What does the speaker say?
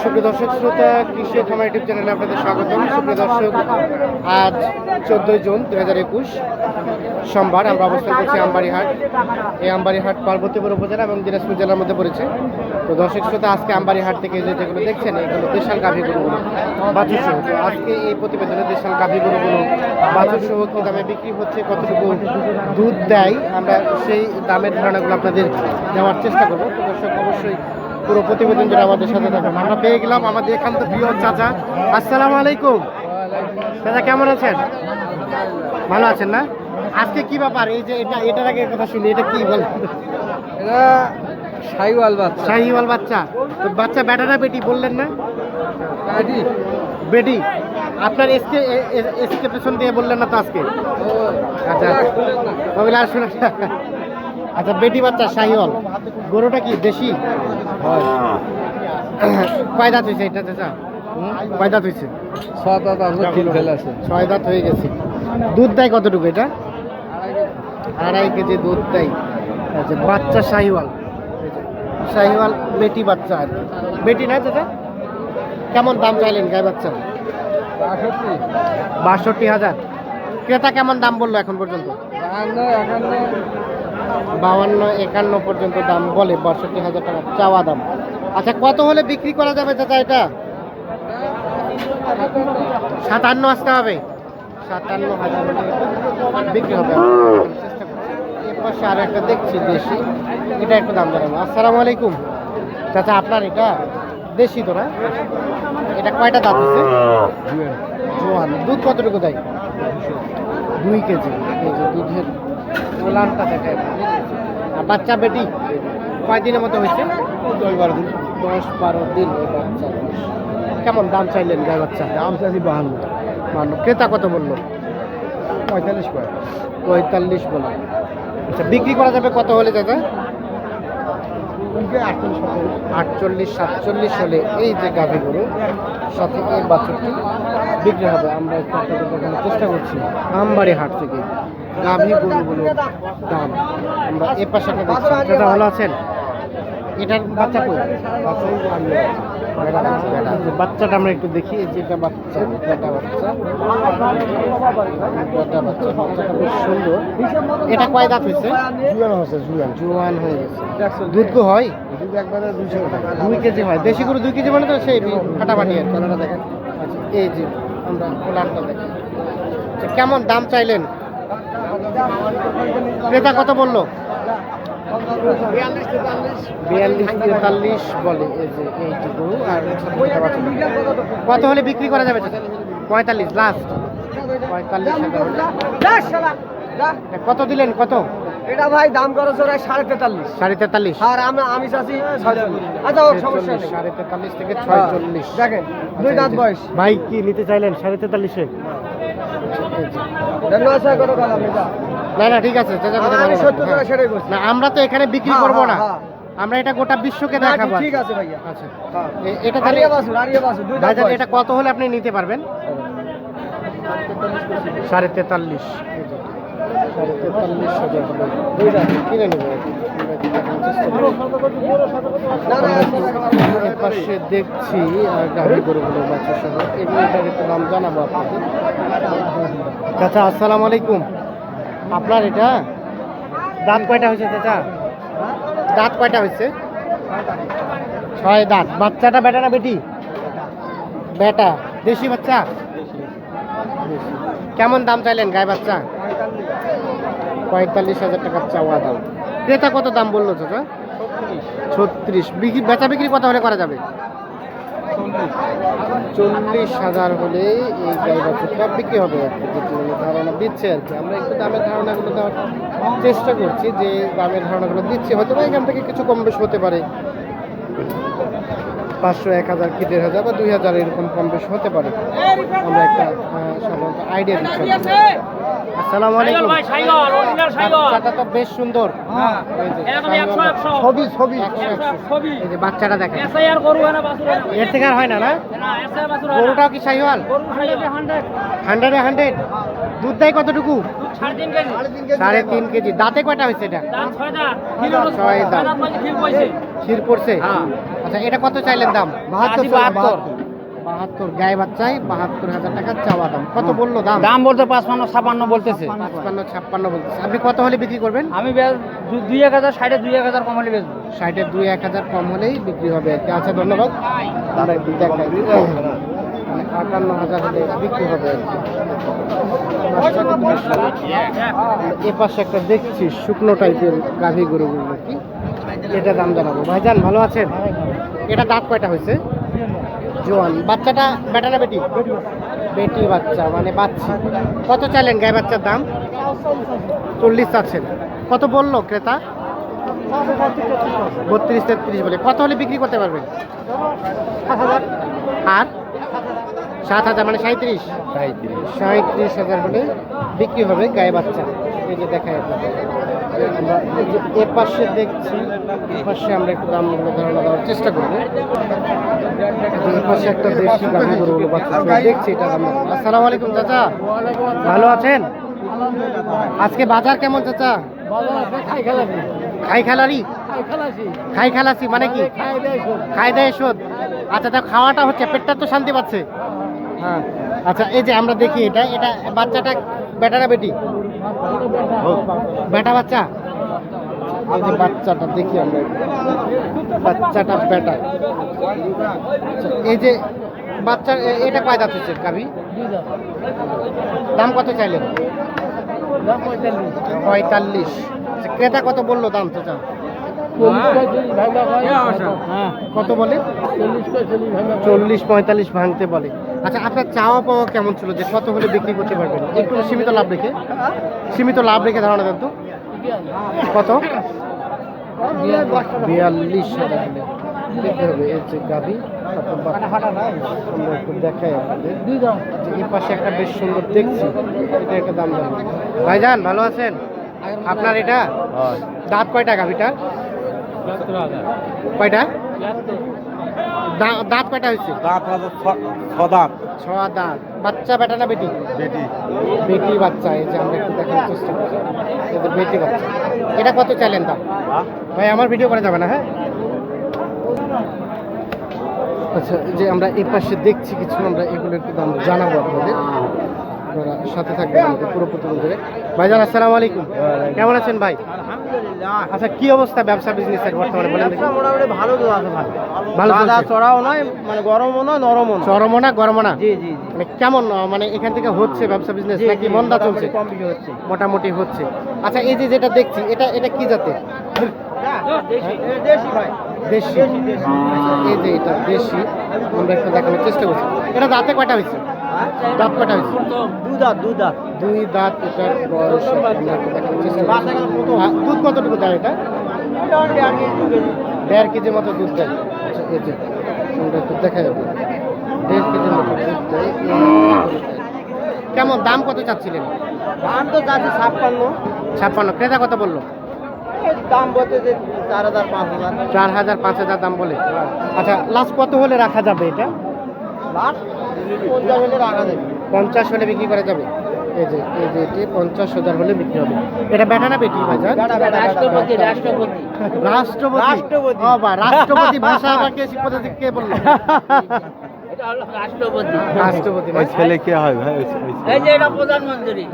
সুপ্রিয় দর্শক, শ্রোতা, কৃষি খামার ইউটিউব চ্যানেলে আপনাদের স্বাগতম। সুপ্রিয় দর্শক, আজ চোদ্দোই জুন, দুই হাজার একুশ সোমবার, আমরা অবস্থান করছি আমবাড়িহাট। এই আমবাড়িহাট পার্বতীপুর উপজেলা এবং দিনাজপুর জেলার মধ্যে পড়েছে। তো দর্শক, শ্রোতা, আজকে আমবাড়িহাট থেকে যে যেগুলো দেখছেন, এগুলো দেশাল গাভী গরুগুলো, বাছুর সহ। তো আজকে এই প্রতিবেদনে দেশাল গাভী গরুগুলো, বাছুর সহ দামে বিক্রি হচ্ছে, কতটুকু দুধ দেয়, আমরা সেই দামের ধারণাগুলো আপনাদের দেওয়ার চেষ্টা করব। তো দর্শক, অবশ্যই পুরো প্রতিবেদন জুড়ে আমাদের সাথে থাকুন। আমরা পেয়ে গেলাম আমাদের এখান তো প্রিয় চাচা। আসসালামু আলাইকুম। চাচা কেমন আছেন? ভালো আছেন না? আজকে কি ব্যাপার? এই যে এটা এটার আগে কথা শুনি এটা কি বল? এটা সাইওয়াল বাচ্চা। শাহিওয়াল বাচ্চা। তো বাচ্চা বেটাটা বেটি বললেন না? কাটি বেটি। আপনার এসকে এসকে পেছন দিয়ে বললেন না তো আজকে? আচ্ছা। আর শুনে আচ্ছা বেটি বাচ্চা শাহিওয়াল। গরুটা কি দেশি? কয় দাঁত হয়েছে এটা চাচা? কয় দাঁত হয়েছে? ছয় দাঁত আছে তিন ফেল আছে। ছয় দাঁত হয়ে গেছে। দুধ দেয় কতটুকু এটা? আড়াই কেজি দুধ দেয়। আচ্ছা বাচ্চা শাহিওয়াল। শাহিওয়াল বেটি বাচ্চা আর বেটি না চাচা? কেমন দাম চাইলেন গায়ে বাচ্চা? বাষট্টি হাজার। ক্রেতা কেমন দাম বলল এখন পর্যন্ত? বাউান্ন একান্ন পর্যন্ত দাম বলে বাষট্টি হাজার টাকা চাওয়া দাম। আচ্ছা কত হলে বিক্রি করা যাবে চাচা এটা? সাতান্ন আসতে হবে। সাতান্ন হাজার বিক্রি হবে। পাশে আর একটা দেখছি দেশি। এটা একটু দাম জানাব। আসসালামু আলাইকুম। চাচা আপনার এটা দেশি তো না? এটা কয়টা দাঁত আছে? জোয়ান। দুধ কতটুকু দেয়? দুই কেজি। দুধের দেখায়। আর বাচ্চা বেটি কয় দিনের মতো হয়েছে? দশ বারো দিন। দশ বারো দিন এই বাচ্চা। কেমন দাম চাইলেন গায়ে বাচ্চা? দাম চাষি বাহান্ন। মানো ক্রেতা কত বলল? পঁয়তাল্লিশ পঁয়তাল্লিশ বলে। আচ্ছা বিক্রি করা যাবে কত হলে দাদা? আটচল্লিশ সাতচল্লিশ। হলে এই যে গাভী গরু সাথে এই বাছুরটি বিক্রি হবে। আমরা একটু আপনাদের দেখানোর চেষ্টা করছি। আমবাড়ি হাট থেকে। গাভী গরুগুলোর দাম আমরা এ পাশে একটা দেখছি। দাদা ভালো আছেন? এটার বাচ্চা কই? বাচ্চাটা আমরা একটু দেখি এই যেটা বাচ্চা বেটা বাচ্চা। বেটা বাচ্চা বাচ্চাটা বেশ সুন্দর। এটা কয় দাঁত হয়েছে? জুয়ান হচ্ছে জুয়ান। জোয়ান হয়ে গেছে। দুধ গো হয়? দুধ একবারে দুইশো দুই কেজি হয়। দেশি গরু দুই কেজি মানে তো সেই ফাটাফাটি আর কালারটা দেখেন। এই যে আমরা পোলারটা দেখি। আচ্ছা, কেমন দাম চাইলেন? ক্রেতা কত বলল? বিয়াল্লিশ তেতাল্লিশ। বলে গরু আর। কত হলে বিক্রি করা যাবে? পঁয়তাল্লিশ লাস্ট পঁয়তাল্লিশ কত দিলেন? কত? এটা ভাই দাম খরচ ওরা সাড়ে তেতাল্লিশ। সাড়ে তেতাল্লিশ। আর আমরা আমি ছয়চল্লিশ আচ্ছা সমস্যা নেই। সাড়ে তেতাল্লিশ থেকে ছয়চল্লিশ দেখেন দুই দাঁত বয়স। ভাই কি নিতে চাইলেন? সাড়ে তেতাল্লিশে? না না ঠিক আছে হ্যাঁ। না আমরা তো এখানে বিক্রি করব না। হ্যাঁ, আমরা এটা গোটা বিশ্বকে দেখাবো ঠিক আছে ভাইয়া। আচ্ছা। হ্যাঁ। এটা তাহলে। এটা কত হলে আপনি নিতে পারবেন? সাড়ে তেতাল্লিশ। সাড়ে তেতাল্লিশ হাজার। কিনে নেব পাশে দেখছি গাভী গরুগুলো বাচ্চা সহ। এগুলোটার একটু দাম জানাব আপনাকে চাচা, আসসালামু আলাইকুম। আপনার এটা? দাঁত কয়টা হয়েছে, চাচা? দাঁত কয়টা হয়েছে? ছয় দাঁত। বাচ্চাটা বেটা না বেটি? বেটা। দেশি বাচ্চা? কেমন দাম চাইলেন গায়ে বাচ্চা? পঁয়তাল্লিশ হাজার টাকার চাওয়া দাম। ক্রেতা কত দাম বলল চাচা? ছত্রিশ। বিক্রি বেচা বিক্রি কত হলে করা যাবে? চল্লিশ। হাজার হলে এই গাই বাছুরটা বিক্রি হবে আর কি ধারণা দিচ্ছে আর কি। আমরা একটু দামের ধারণাগুলো দেওয়ার চেষ্টা করছি যে দামের ধারণাগুলো দিচ্ছি হয়তো বা এখান থেকে কিছু কম বেশ হতে পারে। পাঁচশো এক হাজার কি দেড় হাজার বা দুই হাজার এরকম কম বেশ হতে পারে। আমরা একটা সাধারণত আইডিয়া দিচ্ছি আসসালামু আলাইকুম। ভাই সাইগর অরিজিনাল সাইগর বাচ্চাটা তো বেশ সুন্দর। এরকম একশো ছবি ছবি। এই যে বাচ্চাটা দেখেন। এসআই আর গরু হয় না বাসুর হয় না। এর থেকে আর হয় না না? না এসআই বাসুর হয় গরুটাও কি শাহিওয়াল গরু সাইগর হান্ড্রেড হান্ড্রেডে। হান্ড্রেড দুধ দেয় কতটুকু? সাড়ে তিন কেজি। দাঁতে কয়টা হয়েছে এটা? দাম ছয় দাঁত। ক্ষীর পড়ছে। হ্যাঁ। আচ্ছা এটা কত চাইলেন দাম? আশি, বাহাত্তর। বাহাত্তর গায়ে বাচ্চায় বাহাত্তর হাজার টাকা চাওয়া দাম। কত বলল দাম? দাম বলতে পাঁচপান্ন ছাপান্ন বলতেছে। পাঁচপান্ন ছাপ্পান্ন বলতেছে। আপনি কত হলে বিক্রি করবেন? আমি দুই এক হাজার সাড়ে দুই এক হাজার কমালি বেচবো। ষাটের দুই এক হাজার কম হলেই বিক্রি হবে আর কি। আচ্ছা ধন্যবাদ। আটান্ন হাজার হলে বিক্রি হবে এ পাশে একটা দেখছি শুকনো টাইপের গাভী গরুগুলো কি এটা দাম জানাব। ভাইজান ভালো আছেন? এটা দাঁত কয়টা হয়েছে? জোয়ান। বাচ্চাটা বেটা না বেটি? বেটি বাচ্চা মানে বাচ্চা। কত চাইলেন গায়ে বাচ্চার দাম? চল্লিশ চাচ্ছেন। কত বলল ক্রেতা? বত্রিশ তেত্রিশ বলে। কত হলে বিক্রি করতে পারবেন? আর? সাত হাজার মানে সাঁত্রিশ সাঁত্রিশ হাজার হলে বিক্রি হবে গায়ে বাচ্চা। এই যে দেখায় আপনাদের। আমরা এই যে এ পাশে দেখছি এ পাশে আমরা একটু দামগুলো ধারণা দেওয়ার চেষ্টা করব। পাশে একটা দেশি গাভী গরু বাচ্চা। দেখছি এটা দাম আসসালামু আলাইকুম চাচা। ভালো আছেন? আজকে বাজার কেমন চাচা? খাই খেলারি খাই খেলাসি। মানে কি? খাই দেয় শোধ। আচ্ছা তা খাওয়াটা হচ্ছে পেটটা তো শান্তি পাচ্ছে। হ্যাঁ। আচ্ছা এই যে আমরা দেখি এটা এটা বাচ্চাটা বেটা না বেটি? বেটা বাচ্চা? এই যে বাচ্চাটা দেখি আমরা। বাচ্চাটা বেটা। আচ্ছা, এই যে বাচ্চা এটা কয় দাঁত হচ্ছে কাবি দাম কত চাইলেন? পঁয়তাল্লিশ। আচ্ছা, ক্রেতা কত বলল দাম চাচা? কত বলে? চল্লিশ পঁয়তাল্লিশ ভাঙতে বলে। আচ্ছা আপনার চাওয়া পাওয়া কেমন ছিল? যে কত হলে বিক্রি করতে পারবেন? একটু সীমিত লাভ রেখে। সীমিত লাভ রেখে ধারণা দেন তো। কত? বিয়াল্লিশ গাভি দেখাই আপনাদের। এই পাশে একটা বেশ সুন্দর দেখছি। এটা একটা দাম দাম ভাইজান ভালো আছেন? আপনার এটা? দাঁত কয়টা গাভিটার কয়টা? দাঁত কয়টা হয়েছে? দাঁত হবে ছদাঁত। ছ দাঁত বাচ্চা বেটা না বেটি? বেটি। বেটি বাচ্চা এই যে আমরা একটু দেখার চেষ্টা করছি। বেটি বাচ্চা। এটা কত চাইলেন দাম? ভাই আমার ভিডিও করা যাবে না হ্যাঁ? আচ্ছা যে আমরা এই পাশে দেখছি কিছু আমরা এগুলো একটু দাম জানাব আপনাদের। আপনারা সাথে থাকবেন আমাদের পুরো প্রতিবন্ধে ভাইজান আসসালামু আলাইকুম। কেমন আছেন ভাই? আচ্ছা কি অবস্থা ব্যবসা বিজনেসের বর্তমানে বলেন দেখি। মোটামুটি ভালো তো আছে ভাই ভালো দাদা চড়াও নয় মানে গরমও নরমও নয়। চরমও না গরমও না? জি জি মানে কেমন মানে এখান থেকে হচ্ছে ব্যবসা বিজনেস নাকি মন্দা চলছে? হচ্ছে। মোটামুটি হচ্ছে। আচ্ছা এই যে যেটা দেখছি এটা এটা কি জাতে দেশি ভাই। দেশি। এই যে এটা দেশি। আমরা একটু দেখানোর চেষ্টা করছি। এটা দাঁতে কয়টা হয়েছে? দাঁত কয়টা হয়েছে? দুধাত দুধাত দুই দাঁত। এটার বয়স দুধ কতটুকু দেয় এটা? দেড় কেজির মতো দুধ দেয়। আচ্ছা দেখা যাবে দেড় কেজির মতো দুধ দেয়। কেমন দাম কত চাচ্ছিলেন? দাম তো যাচ্ছে ছাপ্পান্ন। ছাপ্পান্ন। ক্রেতা কত বলল? দাম বলতে যে চার হাজার পাঁচ হাজার। চার হাজার পাঁচ হাজার দাম বলে। আচ্ছা লাস্ট কত হলে রাখা যাবে এটা? লাখ পঞ্চাশ হলে রাখা যাবে পঞ্চাশ হলে বিক্রি করা যাবে? এই যে এই যে এটি পঞ্চাশ হাজার হলে বিক্রি হবে। এটা বেটা না বেটি রাষ্ট্রপতি রাষ্ট্রপতি। রাষ্ট্রপতি? রাষ্ট্রপতি। বা রাষ্ট্রপতি ভাষা আমাকে শিক্ষা কে বলল? রাষ্ট্রপতি। রাষ্ট্রপতি ছেলে কে হয় ভাই? এই যে এটা প্রধানমন্ত্রী?